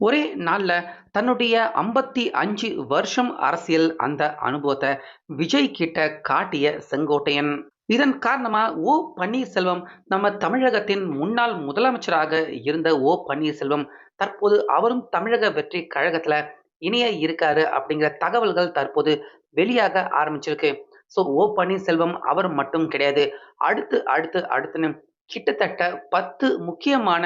ஒரே நாளில் தன்னுடைய 55 வருஷம் அரசியல் அந்த அனுபவத்தை விஜய் கிட்ட காட்டிய செங்கோட்டையன். இதன் காரணமா ஓ. பன்னீர்செல்வம் நம்ம தமிழகத்தின் முன்னாள் முதலமைச்சராக இருந்த ஓ. பன்னீர்செல்வம் தற்போது அவரும் தமிழக வெற்றி கழகத்துல இணைய இருக்காரு அப்படிங்கிற தகவல்கள் தற்போது வெளியாக ஆரம்பிச்சிருக்கு. ஸோ ஓ. பன்னீர்செல்வம் அவர் மட்டும் கிடையாது. அடுத்து அடுத்து அடுத்துன்னு கிட்டத்தட்ட 10 முக்கியமான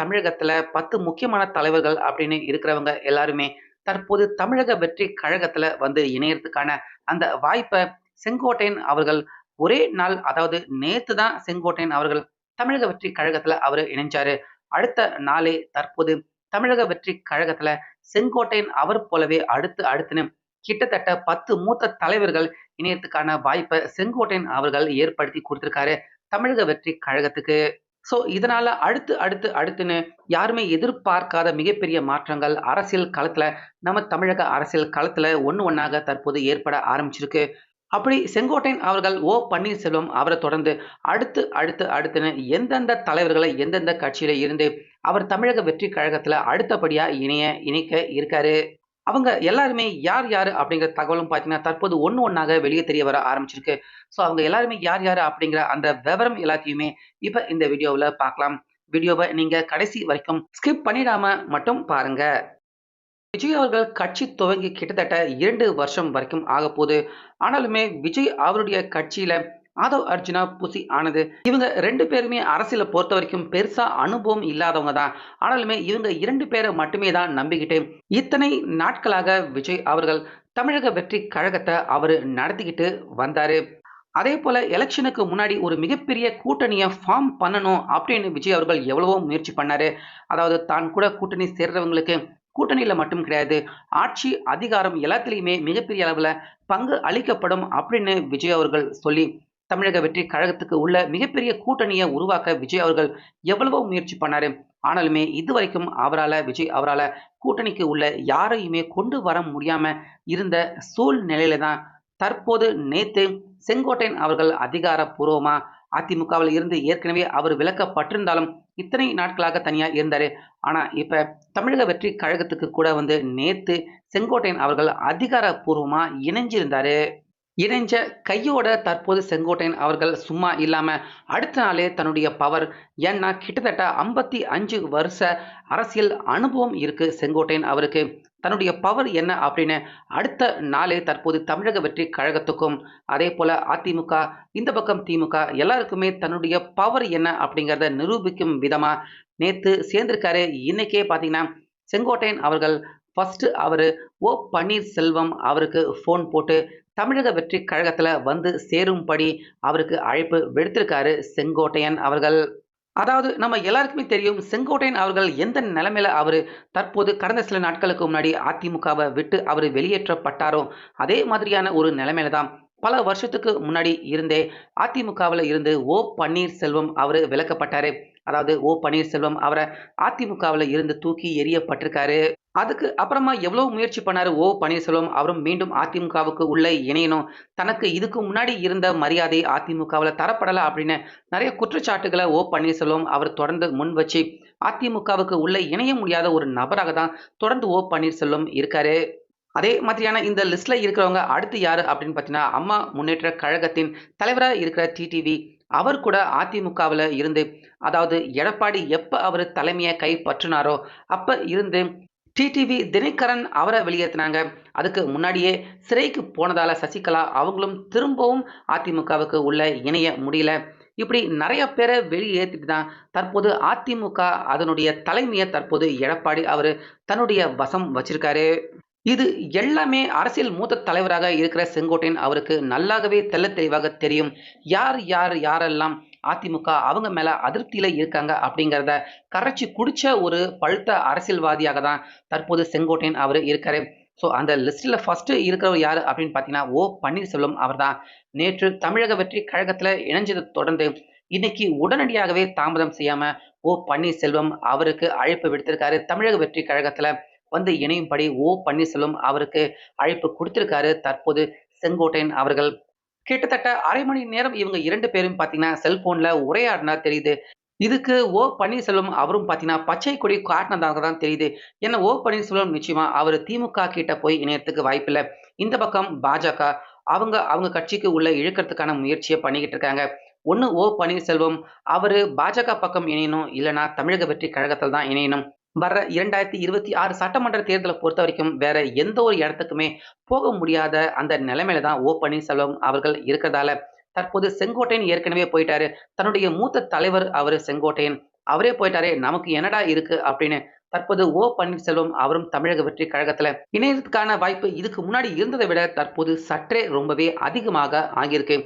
தமிழகத்துல 10 முக்கியமான தலைவர்கள் அப்படின்னு இருக்கிறவங்க எல்லாருமே தற்போது தமிழக வெற்றி கழகத்துல வந்து இணையறதுக்கான அந்த வாய்ப்பை செங்கோட்டையன் அவர்கள் ஒரே நாள் அதாவது நேத்து தான் செங்கோட்டையன் அவர்கள் தமிழக வெற்றி கழகத்துல அவர் இணைஞ்சாரு. அடுத்த நாளே தற்போது தமிழக வெற்றி கழகத்துல செங்கோட்டையன் அவர் போலவே அடுத்து அடுத்துன்னு கிட்டத்தட்ட 10 மூத்த தலைவர்கள் இணையத்துக்கான வாய்ப்பை செங்கோட்டையன் அவர்கள் ஏற்படுத்தி கொடுத்திருக்காரு தமிழக வெற்றி கழகத்துக்கு. ஸோ இதனால் அடுத்து அடுத்து அடுத்துன்னு யாருமே எதிர்பார்க்காத மிகப்பெரிய மாற்றங்கள் அரசியல் களத்தில் நம்ம தமிழக அரசியல் களத்தில் ஒன்று ஒன்றாக தற்போது ஏற்பட ஆரம்பிச்சிருக்கு. அப்படி செங்கோட்டையன் அவர்கள் ஓ. பன்னீர்செல்வம் அவரை தொடர்ந்து அடுத்து அடுத்து அடுத்துன்னு எந்தெந்த தலைவர்களை எந்தெந்த கட்சியில இருந்து அவர் தமிழக வெற்றி கழகத்தில் அடுத்தபடியாக இணைய இணைக்க இருக்காரு. அவங்க எல்லாருமே யார் யார் அப்படிங்கிற தகவலும் பார்த்தீங்கன்னா, தற்போது ஒன்று ஒன்றாக வெளியே தெரிய வர ஆரம்பிச்சிருக்கு. ஸோ அவங்க எல்லாருமே யார் யார் அப்படிங்கிற அந்த விவரம் எல்லாத்தையுமே இப்போ இந்த வீடியோவில் பார்க்கலாம். வீடியோவை நீங்கள் கடைசி வரைக்கும் ஸ்கிப் பண்ணிடாம மட்டும் பாருங்க. விஜய் அவர்கள் கட்சி துவங்கி கிட்டத்தட்ட இரண்டு வருஷம் வரைக்கும் ஆக போகுது ஆனாலுமே விஜய் அவருடைய கட்சியில் ஆதவ் அர்ஜுனா, புசி ஆனது இவங்க ரெண்டு பேருமே அரசியல பொறுத்தவரைக்கும் பெருசா அனுபவம் இல்லாதவங்க தான். ஆனாலுமே இவங்க இரண்டு பேரை மட்டுமே தான் நம்பிக்கிட்டு இத்தனை நாட்களாக விஜய் அவர்கள் தமிழக வெற்றி கழகத்தை அவர் நடத்திக்கிட்டு வந்தாரு. அதேபோல எலெக்ஷனுக்கு முன்னாடி ஒரு மிகப்பெரிய கூட்டணியை ஃபார்ம் பண்ணணும் அப்படின்னு விஜய் அவர்கள் எவ்வளவோ முயற்சி பண்ணாரு. அதாவது தான் கூட கூட்டணி சேர்றவங்களுக்கு கூட்டணியில் மட்டும் கிடையாது, ஆட்சி, அதிகாரம் எல்லாத்துலேயுமே மிகப்பெரிய அளவில் பங்கு அளிக்கப்படும் அப்படின்னு விஜய் அவர்கள் சொல்லி தமிழக வெற்றி கழகத்துக்கு உள்ள மிகப்பெரிய கூட்டணியை உருவாக்க விஜய் அவர்கள் எவ்வளவோ முயற்சி பண்ணாரு. ஆனாலுமே இதுவரைக்கும் அவரால் விஜய் அவரால் கூட்டணிக்கு உள்ள யாரையுமே கொண்டு வர முடியாம இருந்த சூழ்நிலையில தான் தற்போது நேத்து செங்கோட்டையன் அவர்கள் அதிகாரப்பூர்வமா அதிமுகவில் இருந்து ஏற்கனவே அவர் விளக்கப்பட்டிருந்தாலும் இத்தனை நாட்களாக தனியாக இருந்தார் ஆனால் இப்போ தமிழக வெற்றி கழகத்துக்கு கூட வந்து நேற்று செங்கோட்டையன் அவர்கள் அதிகாரப்பூர்வமாக இணைஞ்சிருந்தாரு. இணைஞ்ச கையோட தற்போது செங்கோட்டையன் அவர்கள் சும்மா இல்லாம அடுத்த நாளே தன்னுடைய பவர் ஏன்னா கிட்டத்தட்ட 55 வருஷ அரசியல் அனுபவம் இருக்கு செங்கோட்டையன் அவருக்கு. தன்னுடைய பவர் என்ன அப்படின்னு அடுத்த நாளே தற்போது தமிழக வெற்றி கழகத்துக்கும், அதே போல் அதிமுக, இந்த பக்கம் திமுக எல்லாருக்குமே தன்னுடைய பவர் என்ன அப்படிங்கிறத நிரூபிக்கும் விதமா நேத்து சேர்ந்திருக்காரு. இன்னைக்கே பார்த்தீங்கன்னா, செங்கோட்டையன் அவர்கள் ஃபர்ஸ்ட் அவரு ஓ. பன்னீர்செல்வம் அவருக்கு ஃபோன் போட்டு தமிழக வெற்றி கழகத்துல வந்து சேரும்படி அவருக்கு அழைப்பு விடுத்திருக்காரு செங்கோட்டையன் அவர்கள். அதாவது நம்ம எல்லாருக்குமே தெரியும் செங்கோட்டையன் அவர்கள் எந்த நிலைமையில அவர் தற்போது கடந்த சில நாட்களுக்கு முன்னாடி அதிமுகவை விட்டு அவர் வெளியேற்றப்பட்டாரோ, அதே மாதிரியான ஒரு நிலைமையில தான் பல வருஷத்துக்கு முன்னாடி இருந்தே அதிமுகவில் இருந்து ஓ. பன்னீர்செல்வம் அவர் விளக்கப்பட்டார் அதாவது ஓ. பன்னீர்செல்வம் அவரை அதிமுகவில் இருந்து தூக்கி எரியப்பட்டிருக்காரு அதுக்கு அப்புறமா எவ்வளோ முயற்சி பண்ணாரு ஓ. பன்னீர்செல்வம் அவரும் மீண்டும் அதிமுகவுக்கு உள்ள இணையணும். தனக்கு இதுக்கு முன்னாடி இருந்த மரியாதை அதிமுகவில் தரப்படலை அப்படின்னு நிறைய குற்றச்சாட்டுகளை ஓ. பன்னீர்செல்வம் அவர் தொடர்ந்து முன் வச்சு அதிமுகவுக்கு உள்ள இணைய முடியாத ஒரு நபராக தான் தொடர்ந்து ஓ. பன்னீர்செல்வம் இருக்காரு. அதே மாதிரியான இந்த லிஸ்ட்ல இருக்கிறவங்க அடுத்து யாரு அப்படின்னு பார்த்தீங்கன்னா, அம்மா முன்னேற்ற கழகத்தின் தலைவராக இருக்கிற டி.டி.வி. அவர் கூட அதிமுகவில் இருந்து அதாவது எடப்பாடி எப்போ அவர் தலைமையை கைப்பற்றினாரோ, அப்போ இருந்து டி.டி.வி. தினகரன் அவரை வெளியேற்றினாங்க அதுக்கு முன்னாடியே சிறைக்கு போனதால் சசிகலா அவங்களும் திரும்பவும் அதிமுகவுக்கு உள்ள இணைய முடியல. இப்படி நிறைய பேரை வெளியேற்றிட்டு தான் தற்போது அதிமுக அதனுடைய தலைமையை தற்போது எடப்பாடி அவர் தன்னுடைய வசம் வச்சிருக்காரு. இது எல்லாமே அரசியல் மூத்த தலைவராக இருக்கிற செங்கோட்டையன் அவருக்கு நல்லாகவே தெல்ல தெளிவாக தெரியும். யார் யார் யாரெல்லாம் அதிமுக அவங்க மேல அதிருப்தியில இருக்காங்க அப்படிங்கிறத கரைச்சி குடிச்ச ஒரு பழுத்த அரசியல்வாதியாக தான் தற்போது செங்கோட்டையன் அவர் இருக்காரு. ஸோ அந்த லிஸ்ட்டில் ஃபஸ்ட்டு இருக்கிறவர் யார் அப்படின்னு பார்த்தீங்கன்னா, ஓ. பன்னீர்செல்வம் அவர் தான். நேற்று தமிழக வெற்றி கழகத்தில் இணைஞ்சதை தொடர்ந்து இன்னைக்கு உடனடியாகவே தாமதம் செய்யாமல் ஓ. பன்னீர்செல்வம் அவருக்கு அழைப்பு விடுத்திருக்காரு. தமிழக வெற்றி கழகத்தில் வந்து இணையும்படி ஓ. பன்னீர்செல்வம் அவருக்கு அழைப்பு கொடுத்திருக்காரு தற்போது செங்கோட்டையன் அவர்கள். கிட்டத்தட்ட அரை மணி நேரம் இவங்க இரண்டு பேரும் பார்த்தீங்கன்னா, செல்போன்ல உரையாடினா தெரியுது. இதுக்கு ஓ பன்னீர்செல்வம் அவரும் பார்த்தீங்கன்னா பச்சை கொடி காட்டினதாக தான் தெரியுது ஏன்னா ஓ பன்னீர்செல்வம் நிச்சயமா அவர் திமுக கிட்ட போய் இணையத்துக்கு வாய்ப்பில்லை இந்த பக்கம் பாஜக அவங்க அவங்க கட்சிக்கு உள்ள இழுக்கிறதுக்கான முயற்சியை பண்ணிக்கிட்டு இருக்காங்க ஒன்று ஓ பன்னீர்செல்வம் அவர் பாஜக பக்கம் இணையணும் இல்லைனா தமிழக வெற்றி கழகத்தில் தான் இணையணும் வர்ற இரண்டாயிரத்தி இருபத்தி ஆறு சட்டமன்ற தேர்தலை பொறுத்த வரைக்கும் வேற எந்த ஒரு இடத்துக்குமே போக முடியாத அந்த நிலைமையில தான் ஓ பன்னீர்செல்வம் அவர்கள் இருக்கிறதால தற்போது செங்கோட்டையன் ஏற்கனவே போயிட்டாரு. தன்னுடைய மூத்த தலைவர் அவர் செங்கோட்டையன். அவரே போயிட்டாரே நமக்கு என்னடா இருக்கு அப்படின்னு தற்போது ஓ பன்னீர்செல்வம் அவரும் தமிழக வெற்றி கழகத்துல இணையத்துக்கான வாய்ப்பு இதுக்கு முன்னாடி இருந்ததை விட தற்போது சற்றே ரொம்பவே அதிகமாக ஆகியிருக்கு.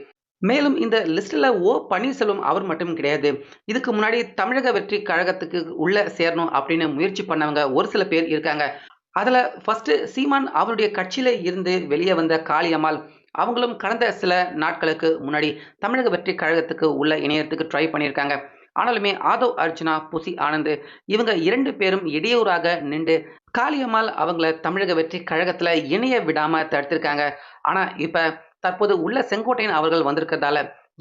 மேலும் இந்த லிஸ்ட்டில் ஓ பன்னீர்செல்வம் அவர் மட்டும் கிடையாது. இதுக்கு முன்னாடி தமிழக வெற்றி கழகத்துக்கு உள்ள சேரணும் அப்படின்னு முயற்சி பண்ணவங்க ஒரு சில பேர் இருக்காங்க. அதில் ஃபர்ஸ்ட் சீமான் அவருடைய கட்சியில இருந்து வெளியே வந்த காளியம்மாள். அவங்களும் கடந்த சில நாட்களுக்கு முன்னாடி தமிழக வெற்றி கழகத்துக்கு உள்ள இணையத்துக்கு ட்ரை பண்ணியிருக்காங்க. ஆனாலுமே ஆதவ் அர்ஜுனா புசி ஆனந்த் இவங்க இரண்டு பேரும் இடையூறாக நின்று காளியம்மாள் அவங்கள தமிழக வெற்றி கழகத்தில் இணைய விடாமல் தடுத்திருக்காங்க. ஆனால் இப்போ தற்போது உள்ள செங்கோட்டையன் அவர்கள் வந்திருக்கிறதால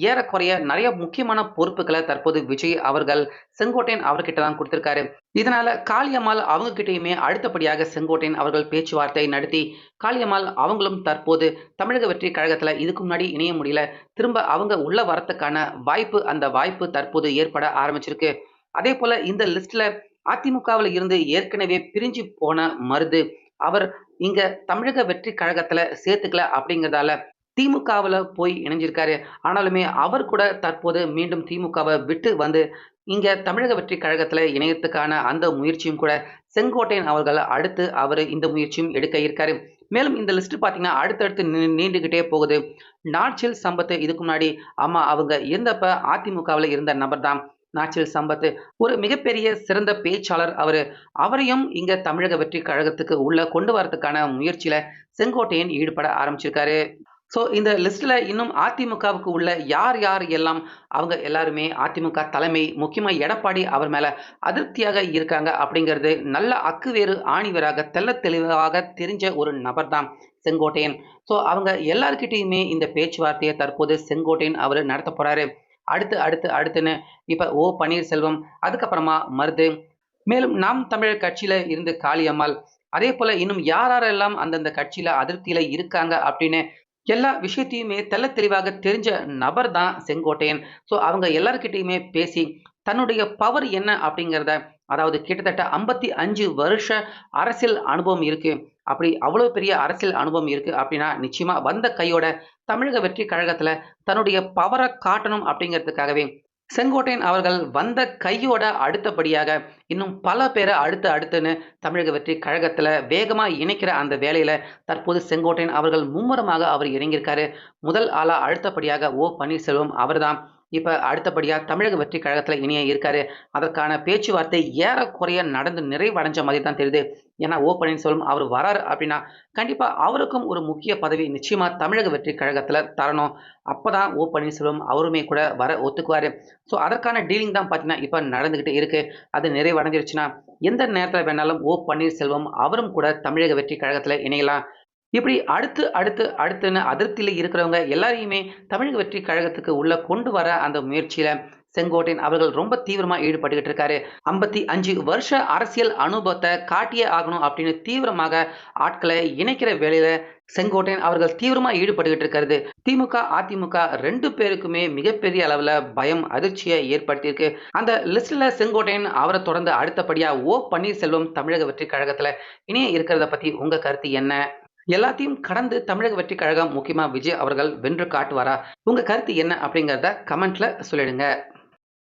ஏறக்குறைய நிறைய முக்கியமான பொறுப்புகளை தற்போது விஜய் அவர்கள் செங்கோட்டையன் அவர்கிட்ட தான் கொடுத்திருக்காரு. இதனால காளியம்மாள் அவங்க கிட்டேயுமே அடுத்தபடியாக செங்கோட்டையன் அவர்கள் பேச்சுவார்த்தை நடத்தி காளியம்மாள் அவங்களும் தற்போது தமிழக வெற்றி கழகத்துல இதுக்கு முன்னாடி இணைய முடியல திரும்ப அவங்க உள்ள வரத்துக்கான வாய்ப்பு அந்த வாய்ப்பு தற்போது ஏற்பட ஆரம்பிச்சிருக்கு. அதே போல இந்த லிஸ்ட்ல அதிமுகவில் இருந்து ஏற்கனவே பிரிஞ்சு போன மருது அவர் இங்க தமிழக வெற்றி கழகத்துல சேர்த்துக்கல அப்படிங்கிறதால திமுகவில் போய் இணைஞ்சிருக்காரு. ஆனாலுமே அவர் கூட தற்போது மீண்டும் திமுகவை விட்டு வந்து இங்கே தமிழக வெற்றி கழகத்தில் இணையத்துக்கான அந்த முயற்சியும் கூட செங்கோட்டையன் அவர்கள் அடுத்து அவர் இந்த முயற்சியும் எடுக்க இருக்காரு. மேலும் இந்த லிஸ்ட் பார்த்தீங்கன்னா அடுத்தடுத்து நீண்டுகிட்டே போகுது. நாட்சில் சம்பத்து இதுக்கு முன்னாடி அம்மா அவங்க இருந்தப்ப அதிமுகவில் இருந்த நபர் தான் நாச்சில் சம்பத்து ஒரு மிகப்பெரிய சிறந்த பேச்சாளர் அவர். அவரையும் இங்க தமிழக வெற்றி கழகத்துக்கு உள்ள கொண்டு வரதுக்கான முயற்சியில செங்கோட்டையன் ஈடுபட ஆரம்பிச்சிருக்காரு. ஸோ இந்த லிஸ்ட்டில் இன்னும் அதிமுகவுக்கு உள்ள யார் யார் எல்லாம் அவங்க எல்லாருமே அதிமுக தலைமை முக்கியமாக எடப்பாடி அவர் மேலே அதிருப்தியாக இருக்காங்க அப்படிங்கிறது நல்ல அக்குவேறு ஆணிவராக தெள்ள தெளிவாக தெரிஞ்ச ஒரு நபர் தான் செங்கோட்டையன். ஸோ அவங்க எல்லாருக்கிட்டேயுமே இந்த பேச்சுவார்த்தையை தற்போது செங்கோட்டையன் அவர் நடத்த போகிறாரு அடுத்து அடுத்து அடுத்துன்னு இப்போ ஓ பன்னீர்செல்வம் அதுக்கப்புறமா மருது. மேலும் நாம் தமிழர் கட்சியில் இருந்து காளியம்மாள். அதே போல் இன்னும் யார் யாரெல்லாம் அந்தந்த கட்சியில் அதிருப்தியில் இருக்காங்க அப்படின்னு எல்லா விஷயத்தையுமே தெல்ல தெளிவாக தெரிஞ்ச நபர் தான் செங்கோட்டையன். ஸோ அவங்க எல்லார்கிட்டையுமே பேசி தன்னுடைய பவர் என்ன அப்படிங்கிறத அதாவது கிட்டத்தட்ட ஐம்பத்தி அஞ்சு வருஷ அரசியல் அனுபவம் இருக்குது அப்படி அவ்வளோ பெரிய அரசியல் அனுபவம் இருக்குது அப்படின்னா நிச்சயமாக வந்த கையோட தமிழக வெற்றி கழகத்தில் தன்னுடைய பவரை காட்டணும் அப்படிங்கிறதுக்காகவே செங்கோட்டையன் அவர்கள் வந்த கையோட அடுத்தபடியாக இன்னும் பல பேரை அடுத்து அடுத்துன்னு தமிழக வெற்றி கழகத்துல வேகமா இணைக்கிற அந்த வேலையில தற்போது செங்கோட்டையன் அவர்கள் மும்முரமாக அவர் இறங்கியிருக்காரு. முதல் ஆளா அடுத்தபடியாக ஓ பன்னீர்செல்வம் அவர்தான். இப்போ அடுத்தபடியாக தமிழக வெற்றி கழகத்தில் இணைய இருக்காரு. அதற்கான பேச்சுவார்த்தை ஏறக்குறைய நடந்து நிறைவடைஞ்ச மாதிரி தான் தெரியுது. ஏன்னா ஓ பன்னீர்செல்வம் அவர் வராரு அப்படின்னா கண்டிப்பாக அவருக்கும் ஒரு முக்கிய பதவி நிச்சயமாக தமிழக வெற்றி கழகத்தில் தரணும். அப்பதான் ஓ பன்னீர்செல்வம் அவருமே கூட வர ஒத்துக்குவார். ஸோ அதற்கான டீலிங் தான் பார்த்தீங்கன்னா இப்போ நடந்துக்கிட்டு இருக்குது அது நிறைவடைஞ்சிருச்சுன்னா எந்த நேரத்தில் வேணாலும் ஓ பன்னீர்செல்வம் அவரும் கூட தமிழக வெற்றி கழகத்தில் இணையலாம். இப்படி அடுத்து அடுத்து அடுத்துன்னு அதிருப்தியில் இருக்கிறவங்க எல்லாரையுமே தமிழக வெற்றி கழகத்துக்கு உள்ள கொண்டு வர அந்த முயற்சியில செங்கோட்டையன் அவர்கள் ரொம்ப தீவிரமா ஈடுபட்டுக்கிட்டு இருக்காரு. ஐம்பத்தி அஞ்சு வருஷ அரசியல் அனுபவத்தை காட்டியே ஆகணும் அப்படின்னு தீவிரமாக ஆட்களை இணைக்கிற வேலையில செங்கோட்டையன் அவர்கள் தீவிரமா ஈடுபட்டுக்கிட்டு இருக்கிறது திமுக அதிமுக ரெண்டு பேருக்குமே மிகப்பெரிய அளவுல பயம் அதிர்ச்சியை ஏற்படுத்தியிருக்கு. அந்த லிஸ்ட்ல செங்கோட்டையன் அவரை தொடர்ந்து அடுத்தபடியா ஓ பன்னீர்செல்வம் தமிழக வெற்றி கழகத்துல இணைய இருக்கிறத பத்தி உங்க கருத்து என்ன? எல்லாத்தையும் கடந்து தமிழக வெற்றி கழகம் முக்கியமா விஜய் அவர்கள் வென்று காட்டுவாரா? உங்க கருத்து என்ன அப்படிங்கிறத கமெண்ட்ல சொல்லிடுங்க.